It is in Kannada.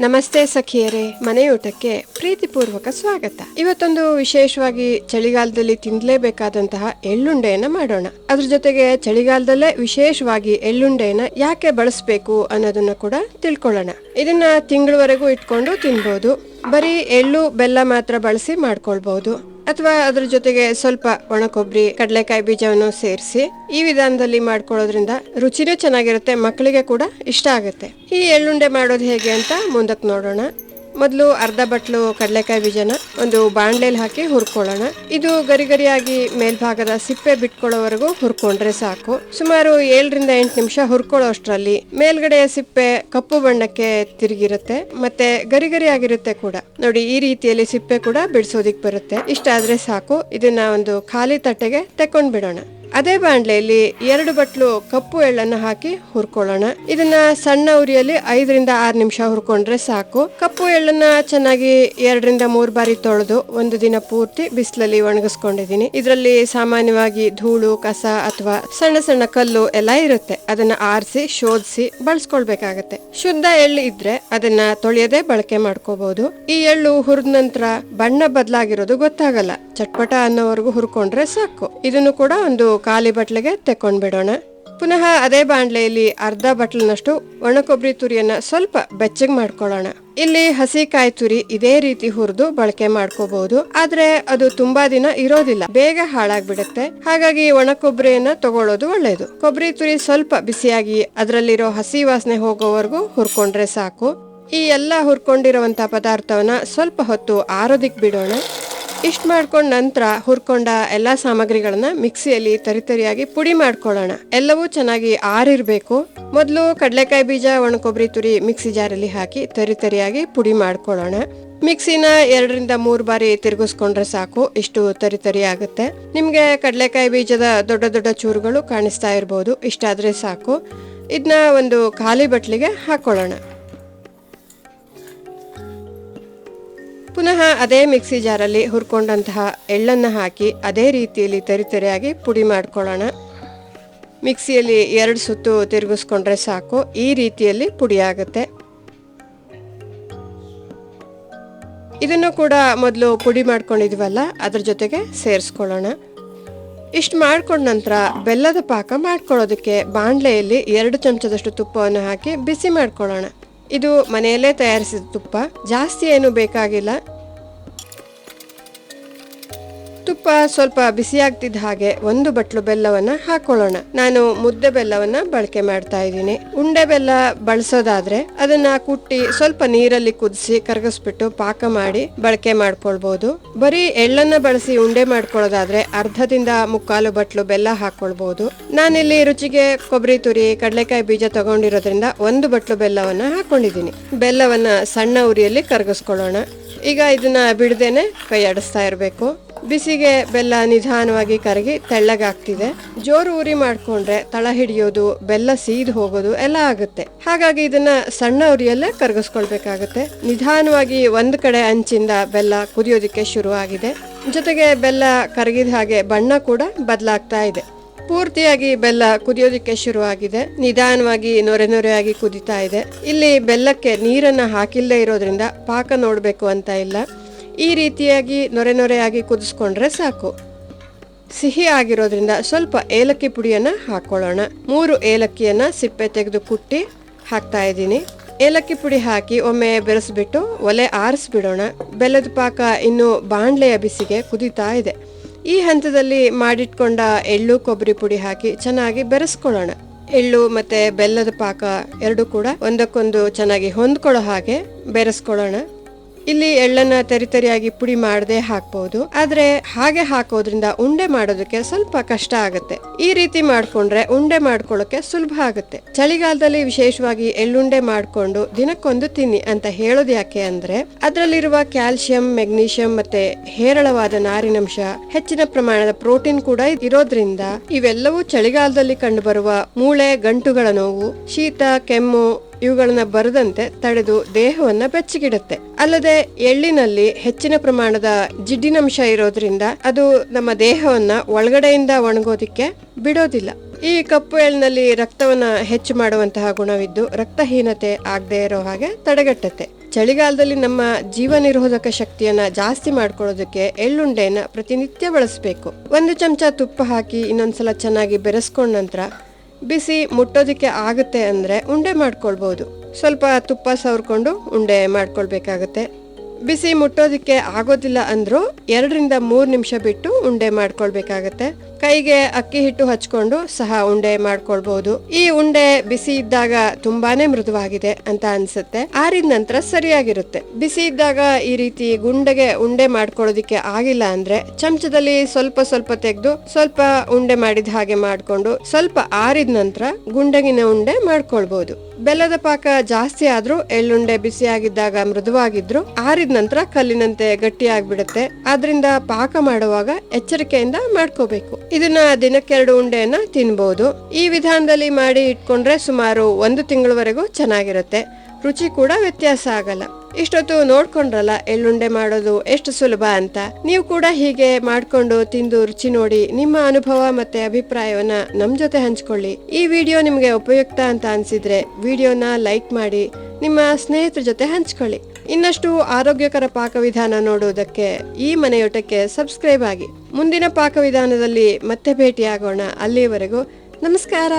ನಮಸ್ತೆ ಸಖಿಯರೇ, ಮನೆಯೂಟಕ್ಕೆ ಪ್ರೀತಿಪೂರ್ವಕ ಸ್ವಾಗತ. ಇವತ್ತೊಂದು ವಿಶೇಷವಾಗಿ ಚಳಿಗಾಲದಲ್ಲಿ ತಿನ್ಲೇಬೇಕಾದಂತಹ ಎಳ್ಳುಂಡೆಯನ್ನ ಮಾಡೋಣ. ಅದ್ರ ಜೊತೆಗೆ ಚಳಿಗಾಲದಲ್ಲೇ ವಿಶೇಷವಾಗಿ ಎಳ್ಳುಂಡೆಯನ್ನ ಯಾಕೆ ಬಳಸಬೇಕು ಅನ್ನೋದನ್ನ ಕೂಡ ತಿಳ್ಕೊಳ್ಳೋಣ. ಇದನ್ನ ತಿಂಗಳವರೆಗೂ ಇಟ್ಕೊಂಡು ತಿನ್ಬಹುದು ಬರೀ ಎಳ್ಳು, ಬೆಲ್ಲ ಮಾತ್ರ ಬಳಸಿ ಮಾಡ್ಕೊಳ್ಬಹುದು ಅಥವಾ ಅದ್ರ ಜೊತೆಗೆ ಸ್ವಲ್ಪ ಒಣ ಕೊಬ್ಬರಿ ಕಡಲೆಕಾಯಿ ಬೀಜವನ್ನು ಸೇರಿಸಿ ಈ ವಿಧಾನದಲ್ಲಿ ಮಾಡ್ಕೊಳ್ಳೋದ್ರಿಂದ ರುಚಿನೂ ಚೆನ್ನಾಗಿರುತ್ತೆ, ಮಕ್ಕಳಿಗೆ ಕೂಡ ಇಷ್ಟ ಆಗುತ್ತೆ. ಈ ಎಳ್ಳುಂಡೆ ಮಾಡೋದು ಹೇಗೆ ಅಂತ ಮುಂದಕ್ಕೆ ನೋಡೋಣ. ಮೊದಲು ಅರ್ಧ ಬಟ್ಲು ಕಡಲೆಕಾಯಿ ಬೀಜನ ಒಂದು ಬಾಣಲೆಯಲ್ಲಿ ಹಾಕಿ ಹುರ್ಕೊಳ್ಳೋಣ. ಇದು ಗರಿ ಗರಿಯಾಗಿ ಮೇಲ್ಭಾಗದ ಸಿಪ್ಪೆ ಬಿಟ್ಕೊಳ್ಳೋವರೆಗೂ ಹುರ್ಕೊಂಡ್ರೆ ಸಾಕು. ಸುಮಾರು ಏಳರಿಂದ ಎಂಟು ನಿಮಿಷ ಹುರ್ಕೊಳ್ಳೋ ಅಷ್ಟರಲ್ಲಿ ಮೇಲ್ಗಡೆ ಸಿಪ್ಪೆ ಕಪ್ಪು ಬಣ್ಣಕ್ಕೆ ತಿರುಗಿರುತ್ತೆ ಮತ್ತೆ ಗರಿ ಗರಿಯಾಗಿರುತ್ತೆ ಕೂಡ. ನೋಡಿ, ಈ ರೀತಿಯಲ್ಲಿ ಸಿಪ್ಪೆ ಕೂಡ ಬಿಡಿಸೋದಿಕ್ ಬರುತ್ತೆ. ಇಷ್ಟ ಆದ್ರೆ ಸಾಕು. ಇದನ್ನ ಒಂದು ಖಾಲಿ ತಟ್ಟೆಗೆ ತಕೊಂಡ್ ಬಿಡೋಣ ಅದೇ ಬಾಂಡ್ಲೆಯಲ್ಲಿ ಎರಡು ಬಟ್ಲು ಕಪ್ಪು ಎಳ್ಳನ್ನ ಹಾಕಿ ಹುರ್ಕೊಳ್ಳೋಣ. ಇದನ್ನ ಸಣ್ಣ ಉರಿಯಲ್ಲಿ ಐದರಿಂದ ಆರು ನಿಮಿಷ ಹುರ್ಕೊಂಡ್ರೆ ಸಾಕು. ಕಪ್ಪು ಎಳ್ಳನ್ನ ಚೆನ್ನಾಗಿ ಎರಡರಿಂದ ಮೂರು ಬಾರಿ ತೊಳೆದು ಒಂದು ದಿನ ಪೂರ್ತಿ ಬಿಸಿಲಲ್ಲಿ ಒಣಗಿಸ್ಕೊಂಡಿದ್ದೀನಿ. ಇದರಲ್ಲಿ ಸಾಮಾನ್ಯವಾಗಿ ಧೂಳು, ಕಸ ಅಥವಾ ಸಣ್ಣ ಸಣ್ಣ ಕಲ್ಲು ಎಲ್ಲ ಇರುತ್ತೆ. ಅದನ್ನ ಆರಿಸಿ, ಶೋಧಿಸಿ ಬಳಸ್ಕೊಳ್ಬೇಕಾಗತ್ತೆ. ಶುದ್ಧ ಎಳ್ಳು ಇದ್ರೆ ಅದನ್ನ ತೊಳೆಯದೆ ಬಳಕೆ ಮಾಡ್ಕೋಬಹುದು ಈ ಎಳ್ಳು ಹುರಿದ ನಂತರ ಬಣ್ಣ ಬದಲಾಗಿರೋದು ಗೊತ್ತಾಗಲ್ಲ. ಚಟ್ಪಟ ಅನ್ನೋವರೆಗೂ ಹುರ್ಕೊಂಡ್ರೆ ಸಾಕು. ಇದನ್ನು ಕೂಡ ಒಂದು ಖಾಲಿ ಬಟ್ಲಿಗೆ ತೆಕ್ಕೊಂಡು ಬಿಡೋಣ ಪುನಃ ಅದೇ ಬಾಂಡ್ಲೆಯಲ್ಲಿ ಅರ್ಧ ಬಟ್ಲಿನಷ್ಟು ಒಣ ಕೊಬ್ಬರಿ ತುರಿಯನ್ನ ಸ್ವಲ್ಪ ಬೆಚ್ಚಗೆ ಮಾಡ್ಕೊಳ್ಳೋಣ. ಇಲ್ಲಿ ಹಸಿ ಕಾಯಿ ತುರಿ ಇದೇ ರೀತಿ ಹುರಿದು ಬಳಕೆ ಮಾಡ್ಕೋಬಹುದು. ಆದ್ರೆ ಅದು ತುಂಬಾ ದಿನ ಇರೋದಿಲ್ಲ. ಬೇಗ ಹಾಳಾಗ್ಬಿಡುತ್ತೆ. ಹಾಗಾಗಿ ಒಣ ಕೊಬ್ಬರಿಯನ್ನ ತಗೊಳ್ಳೋದು ಒಳ್ಳೇದು. ಕೊಬ್ಬರಿ ತುರಿ ಸ್ವಲ್ಪ ಬಿಸಿಯಾಗಿ ಅದರಲ್ಲಿರೋ ಹಸಿ ವಾಸನೆ ಹೋಗೋವರೆಗೂ ಹುರ್ಕೊಂಡ್ರೆ ಸಾಕು. ಈ ಎಲ್ಲ ಹುರ್ಕೊಂಡಿರುವಂತ ಪದಾರ್ಥವನ್ನ ಸ್ವಲ್ಪ ಹೊತ್ತು ಆರೋದಿಕ್ ಬಿಡೋಣ. ಇಷ್ಟ ಮಾಡ್ಕೊಂಡ ನಂತರ ಹುರ್ಕೊಂಡ ಎಲ್ಲಾ ಸಾಮಗ್ರಿಗಳನ್ನ ಮಿಕ್ಸಿಯಲ್ಲಿ ತರಿತರಿಯಾಗಿ ಪುಡಿ ಮಾಡ್ಕೊಳ್ಳೋಣ. ಎಲ್ಲವೂ ಚೆನ್ನಾಗಿ ಆರಿರಬೇಕು. ಮೊದಲು ಕಡಲೆಕಾಯಿ ಬೀಜ ಒಣ ಕೊಬ್ಬರಿ ತುರಿ ಮಿಕ್ಸಿ ಜಾರಲ್ಲಿ ಹಾಕಿ ತರಿತರಿಯಾಗಿ ಪುಡಿ ಮಾಡ್ಕೊಳ್ಳೋಣ. ಮಿಕ್ಸಿನ ಎರಡರಿಂದ ಮೂರು ಬಾರಿ ತಿರುಗಿಸ್ಕೊಂಡ್ರೆ ಸಾಕು, ಇಷ್ಟು ತರಿತರಿ ಆಗುತ್ತೆ. ನಿಮ್ಗೆ ಕಡಲೆಕಾಯಿ ಬೀಜದ ದೊಡ್ಡ ದೊಡ್ಡ ಚೂರುಗಳು ಕಾಣಿಸ್ತಾ ಇರ್ಬೋದು, ಇಷ್ಟಾದ್ರೆ ಸಾಕು. ಇದನ್ನ ಒಂದು ಖಾಲಿ ಬಟ್ಲಿಗೆ ಹಾಕೊಳ್ಳೋಣ. ಪುನಃ ಅದೇ ಮಿಕ್ಸಿ ಜಾರಲ್ಲಿ ಹುರ್ಕೊಂಡಂತಹ ಎಳ್ಳನ್ನು ಹಾಕಿ ಅದೇ ರೀತಿಯಲ್ಲಿ ತರಿತರಿಯಾಗಿ ಪುಡಿ ಮಾಡ್ಕೊಳ್ಳೋಣ. ಮಿಕ್ಸಿಯಲ್ಲಿ ಎರಡು ಸುತ್ತು ತಿರುಗಿಸ್ಕೊಂಡ್ರೆ ಸಾಕು. ಈ ರೀತಿಯಲ್ಲಿ ಪುಡಿ ಆಗುತ್ತೆ. ಇದನ್ನು ಕೂಡ ಮೊದಲು ಪುಡಿ ಮಾಡ್ಕೊಂಡಿದ್ವಲ್ಲ, ಅದ್ರ ಜೊತೆಗೆ ಸೇರಿಸ್ಕೊಳ್ಳೋಣ. ಇಷ್ಟು ಮಾಡ್ಕೊಂಡ ನಂತರ ಬೆಲ್ಲದ ಪಾಕ ಮಾಡ್ಕೊಳ್ಳೋದಕ್ಕೆ ಬಾಣಲೆಯಲ್ಲಿ ಎರಡು ಚಮಚದಷ್ಟು ತುಪ್ಪವನ್ನು ಹಾಕಿ ಬಿಸಿ ಮಾಡ್ಕೊಳ್ಳೋಣ. ಇದು ಮನೆಯಲ್ಲೇ ತಯಾರಿಸಿದ ತುಪ್ಪ. ಜಾಸ್ತಿ ಏನು ಬೇಕಾಗಿಲ್ಲ. ತುಪ್ಪ ಸ್ವಲ್ಪ ಬಿಸಿಯಾಗ್ತಿದ್ದ ಹಾಗೆ ಒಂದು ಬಟ್ಲು ಬೆಲ್ಲವನ್ನ ಹಾಕೊಳ್ಳೋಣ. ನಾನು ಮುದ್ದೆ ಬೆಲ್ಲವನ್ನ ಬಳಕೆ ಮಾಡ್ತಾ ಇದ್ದೀನಿ. ಉಂಡೆ ಬೆಲ್ಲ ಬಳಸೋದಾದ್ರೆ ಅದನ್ನ ಕುಟ್ಟಿ ಸ್ವಲ್ಪ ನೀರಲ್ಲಿ ಕುದಿಸಿ ಕರಗಿಸ್ಬಿಟ್ಟು ಪಾಕ ಮಾಡಿ ಬಳಕೆ ಮಾಡ್ಕೊಳ್ಬಹುದು ಬರೀ ಎಳ್ಳನ್ನ ಬಳಸಿ ಉಂಡೆ ಮಾಡ್ಕೊಳ್ಳೋದಾದ್ರೆ ಅರ್ಧದಿಂದ ಮುಕ್ಕಾಲು ಬಟ್ಲು ಬೆಲ್ಲ ಹಾಕೊಳ್ಬಹುದು ನಾನಿಲ್ಲಿ ರುಚಿಗೆ ಕೊಬ್ಬರಿ ತುರಿ, ಕಡಲೆಕಾಯಿ ಬೀಜ ತಗೊಂಡಿರೋದ್ರಿಂದ ಒಂದು ಬಟ್ಲು ಬೆಲ್ಲವನ್ನ ಹಾಕೊಂಡಿದ್ದೀನಿ. ಬೆಲ್ಲವನ್ನ ಸಣ್ಣ ಉರಿಯಲ್ಲಿ ಕರಗಿಸ್ಕೊಳ್ಳೋಣ. ಈಗ ಇದನ್ನ ಬಿಡದೇನೆ ಕೈ ಆಡಿಸ್ತಾ ಇರಬೇಕು. ಬಿಸಿಗೆ ಬೆಲ್ಲ ನಿಧಾನವಾಗಿ ಕರಗಿ ತೆಳ್ಳಗಾಗ್ತಿದೆ. ಜೋರು ಉರಿ ಮಾಡ್ಕೊಂಡ್ರೆ ತಳ ಹಿಡಿಯೋದು, ಬೆಲ್ಲ ಸೀದ್ ಹೋಗೋದು ಎಲ್ಲ ಆಗುತ್ತೆ. ಹಾಗಾಗಿ ಇದನ್ನ ಸಣ್ಣ ಉರಿಯಲ್ಲೇ ಕರಗಿಸ್ಕೊಳ್ಬೇಕಾಗತ್ತೆ. ನಿಧಾನವಾಗಿ ಒಂದ್ ಕಡೆ ಅಂಚಿಂದ ಬೆಲ್ಲ ಕುದಿಯೋದಿಕ್ಕೆ ಶುರು ಜೊತೆಗೆ ಬೆಲ್ಲ ಕರಗಿದ ಹಾಗೆ ಬಣ್ಣ ಕೂಡ ಬದಲಾಗ್ತಾ ಇದೆ. ಪೂರ್ತಿಯಾಗಿ ಬೆಲ್ಲ ಕುದಿಯೋದಕ್ಕೆ ಶುರುವಾಗಿದೆ ನಿಧಾನವಾಗಿ ನೊರೆ ನೊರೆಯಾಗಿ ಕುದಿತಾ ಇದೆ. ಇಲ್ಲಿ ಬೆಲ್ಲಕ್ಕೆ ನೀರನ್ನ ಹಾಕಿಲ್ಲದೆ ಇರೋದ್ರಿಂದ ಪಾಕ ನೋಡಬೇಕು ಅಂತ ಇಲ್ಲ. ಈ ರೀತಿಯಾಗಿ ನೊರೆ ನೊರೆಯಾಗಿ ಕುದಿಸ್ಕೊಂಡ್ರೆ ಸಾಕು. ಸಿಹಿ ಆಗಿರೋದ್ರಿಂದ ಸ್ವಲ್ಪ ಏಲಕ್ಕಿ ಪುಡಿಯನ್ನ ಹಾಕೊಳ್ಳೋಣ. ಮೂರು ಏಲಕ್ಕಿಯನ್ನ ಸಿಪ್ಪೆ ತೆಗೆದು ಕುಟ್ಟಿ ಹಾಕ್ತಾ ಇದ್ದೀನಿ. ಏಲಕ್ಕಿ ಪುಡಿ ಹಾಕಿ ಒಮ್ಮೆ ಬೆರೆಸ್ಬಿಟ್ಟು ಒಲೆ ಆರಿಸ್ಬಿಡೋಣ. ಬೆಲ್ಲದ ಪಾಕ ಇನ್ನು ಬಾಣಲೆಯ ಬಿಸಿಗೆ ಕುದಿತಾ ಇದೆ. ಈ ಹಂತದಲ್ಲಿ ಮಾಡಿಟ್ಕೊಂಡ ಎಳ್ಳು ಕೊಬ್ಬರಿ ಪುಡಿ ಹಾಕಿ ಚೆನ್ನಾಗಿ ಬೆರೆಸ್ಕೊಳ್ಳೋಣ. ಎಳ್ಳು ಮತ್ತೆ ಬೆಲ್ಲದ ಪಾಕ ಎರಡು ಕೂಡ ಒಂದಕ್ಕೊಂದು ಚೆನ್ನಾಗಿ ಹೊಂದ್ಕೊಳ್ಳೋ ಹಾಗೆ ಬೆರೆಸ್ಕೊಳ್ಳೋಣ. ಇಲ್ಲಿ ಎಳ್ಳನ್ನ ತರಿತರಿಯಾಗಿ ಪುಡಿ ಮಾಡದೆ ಹಾಕ್ಬಹುದು ಆದ್ರೆ ಹಾಗೆ ಹಾಕೋದ್ರಿಂದ ಉಂಡೆ ಮಾಡೋದಕ್ಕೆ ಸ್ವಲ್ಪ ಕಷ್ಟ ಆಗುತ್ತೆ. ಈ ರೀತಿ ಮಾಡ್ಕೊಂಡ್ರೆ ಉಂಡೆ ಮಾಡ್ಕೊಳ್ಳೋಕೆ ಸುಲಭ ಆಗುತ್ತೆ. ಚಳಿಗಾಲದಲ್ಲಿ ವಿಶೇಷವಾಗಿ ಎಳ್ಳುಂಡೆ ಮಾಡ್ಕೊಂಡು ದಿನಕ್ಕೊಂದು ತಿನ್ನಿ ಅಂತ ಹೇಳೋದು ಯಾಕೆ ಅಂದ್ರೆ, ಅದರಲ್ಲಿರುವ ಕ್ಯಾಲ್ಸಿಯಂ ಮೆಗ್ನೀಷಿಯಂ ಮತ್ತೆ ಹೇರಳವಾದ ನಾರಿನಂಶ, ಹೆಚ್ಚಿನ ಪ್ರಮಾಣದ ಪ್ರೋಟೀನ್ ಕೂಡ ಇರೋದ್ರಿಂದ ಇವೆಲ್ಲವೂ ಚಳಿಗಾಲದಲ್ಲಿ ಕಂಡುಬರುವ ಮೂಳೆ, ಗಂಟುಗಳ ನೋವು, ಶೀತ, ಕೆಮ್ಮು ಇವುಗಳನ್ನ ಬರದಂತೆ ತಡೆದು ದೇಹವನ್ನ ಬೆಚ್ಚಗಿಡುತ್ತೆ. ಅಲ್ಲದೆ ಎಳ್ಳಿನಲ್ಲಿ ಹೆಚ್ಚಿನ ಪ್ರಮಾಣದ ಜಿಡ್ಡಿನಂಶ ಇರೋದ್ರಿಂದ ಅದು ನಮ್ಮ ದೇಹವನ್ನ ಒಳಗಡೆಯಿಂದ ಒಣಗೋದಿಕ್ಕೆ ಬಿಡೋದಿಲ್ಲ. ಈ ಕಪ್ಪು ಎಳ್ಳಿನಲ್ಲಿ ರಕ್ತವನ್ನ ಹೆಚ್ಚು ಮಾಡುವಂತಹ ಗುಣವಿದ್ದು ರಕ್ತಹೀನತೆ ಆಗದೆ ಇರೋ ಹಾಗೆ ತಡೆಗಟ್ಟುತ್ತೆ. ಚಳಿಗಾಲದಲ್ಲಿ ನಮ್ಮ ಜೀವ ನಿರೋಧಕ ಶಕ್ತಿಯನ್ನ ಜಾಸ್ತಿ ಮಾಡ್ಕೊಳ್ಳೋದಕ್ಕೆ ಎಳ್ಳುಂಡೆಯನ್ನ ಪ್ರತಿನಿತ್ಯ ಬಳಸಬೇಕು. ಒಂದು ಚಮಚ ತುಪ್ಪ ಹಾಕಿ ಇನ್ನೊಂದ್ಸಲ ಚೆನ್ನಾಗಿ ಬೆರೆಸ್ಕೊಂಡ ನಂತರ ಬಿಸಿ ಮುಟ್ಟೋದಕ್ಕೆ ಆಗುತ್ತೆ ಅಂದರೆ ಉಂಡೆ ಮಾಡ್ಕೊಳ್ಬೋದು. ಸ್ವಲ್ಪ ತುಪ್ಪ ಸವರ್ಕೊಂಡು ಉಂಡೆ ಮಾಡ್ಕೊಳ್ಬೇಕಾಗತ್ತೆ. ಬಿಸಿ ಮುಟ್ಟೋದಕ್ಕೆ ಆಗೋದಿಲ್ಲ ಅಂದರೂ ಎರಡರಿಂದ ಮೂರು ನಿಮಿಷ ಬಿಟ್ಟು ಉಂಡೆ ಮಾಡ್ಕೊಳ್ಬೇಕಾಗತ್ತೆ. ಕೈಗೆ ಅಕ್ಕಿ ಹಿಟ್ಟು ಹಚ್ಕೊಂಡು ಸಹ ಉಂಡೆ ಮಾಡ್ಕೊಳ್ಬಹುದು ಈ ಉಂಡೆ ಬಿಸಿ ಇದ್ದಾಗ ತುಂಬಾನೇ ಮೃದುವಾಗಿದೆ ಅಂತ ಅನ್ಸುತ್ತೆ. ಆರಿದ ನಂತರ ಸರಿಯಾಗಿರುತ್ತೆ. ಬಿಸಿ ಇದ್ದಾಗ ಈ ರೀತಿ ಗುಂಡೆಗೆ ಉಂಡೆ ಮಾಡ್ಕೊಳ್ಳೋದಿಕ್ಕೆ ಆಗಿಲ್ಲ ಅಂದ್ರೆ ಚಮಚದಲ್ಲಿ ಸ್ವಲ್ಪ ಸ್ವಲ್ಪ ತೆಗೆದು ಸ್ವಲ್ಪ ಉಂಡೆ ಮಾಡಿದ ಹಾಗೆ ಮಾಡ್ಕೊಂಡು ಸ್ವಲ್ಪ ಆರಿದ ನಂತರ ಗುಂಡಗಿನ ಉಂಡೆ ಮಾಡ್ಕೊಳ್ಬಹುದು ಬೆಲ್ಲದ ಪಾಕ ಜಾಸ್ತಿ ಆದ್ರೂ ಎಳ್ಳುಂಡೆ ಬಿಸಿಯಾಗಿದ್ದಾಗ ಮೃದುವಾಗಿದ್ರು, ಆರಿದ ನಂತರ ಕಲ್ಲಿನಂತೆ ಗಟ್ಟಿಯಾಗ್ಬಿಡುತ್ತೆ. ಆದ್ರಿಂದ ಪಾಕ ಮಾಡುವಾಗ ಎಚ್ಚರಿಕೆಯಿಂದ ಮಾಡ್ಕೋಬೇಕು. ಇದನ್ನ ದಿನಕ್ಕೆರಡು ಉಂಡೆಯನ್ನ ತಿನ್ಬಹುದು ಈ ವಿಧಾನದಲ್ಲಿ ಮಾಡಿ ಇಟ್ಕೊಂಡ್ರೆ ಸುಮಾರು ಒಂದು ತಿಂಗಳವರೆಗೂ ಚೆನ್ನಾಗಿರುತ್ತೆ. ರುಚಿ ಕೂಡ ವ್ಯತ್ಯಾಸ ಆಗಲ್ಲ. ಇಷ್ಟೊತ್ತು ನೋಡ್ಕೊಂಡ್ರಲ್ಲ, ಎಳ್ಳುಂಡೆ ಮಾಡೋದು ಎಷ್ಟು ಸುಲಭ ಅಂತ. ನೀವು ಕೂಡ ಹೀಗೆ ಮಾಡ್ಕೊಂಡು ತಿಂದು ರುಚಿ ನೋಡಿ, ನಿಮ್ಮ ಅನುಭವ ಮತ್ತೆ ಅಭಿಪ್ರಾಯವನ್ನ ನಮ್ ಜೊತೆ ಹಂಚ್ಕೊಳ್ಳಿ. ಈ ವಿಡಿಯೋ ನಿಮಗೆ ಉಪಯುಕ್ತ ಅಂತ ಅನ್ಸಿದ್ರೆ ವಿಡಿಯೋನ ಲೈಕ್ ಮಾಡಿ, ನಿಮ್ಮ ಸ್ನೇಹಿತರ ಜೊತೆ ಹಂಚ್ಕೊಳ್ಳಿ. ಇನ್ನಷ್ಟು ಆರೋಗ್ಯಕರ ಪಾಕವಿಧಾನ ನೋಡುವುದಕ್ಕೆ ಈ ಮನೆಯೋಟಕ್ಕೆ ಸಬ್ಸ್ಕ್ರೈಬ್ ಆಗಿ. ಮುಂದಿನ ಪಾಕವಿಧಾನದಲ್ಲಿ ಮತ್ತೆ ಭೇಟಿಯಾಗೋಣ. ಅಲ್ಲಿಯವರೆಗೂ ನಮಸ್ಕಾರ.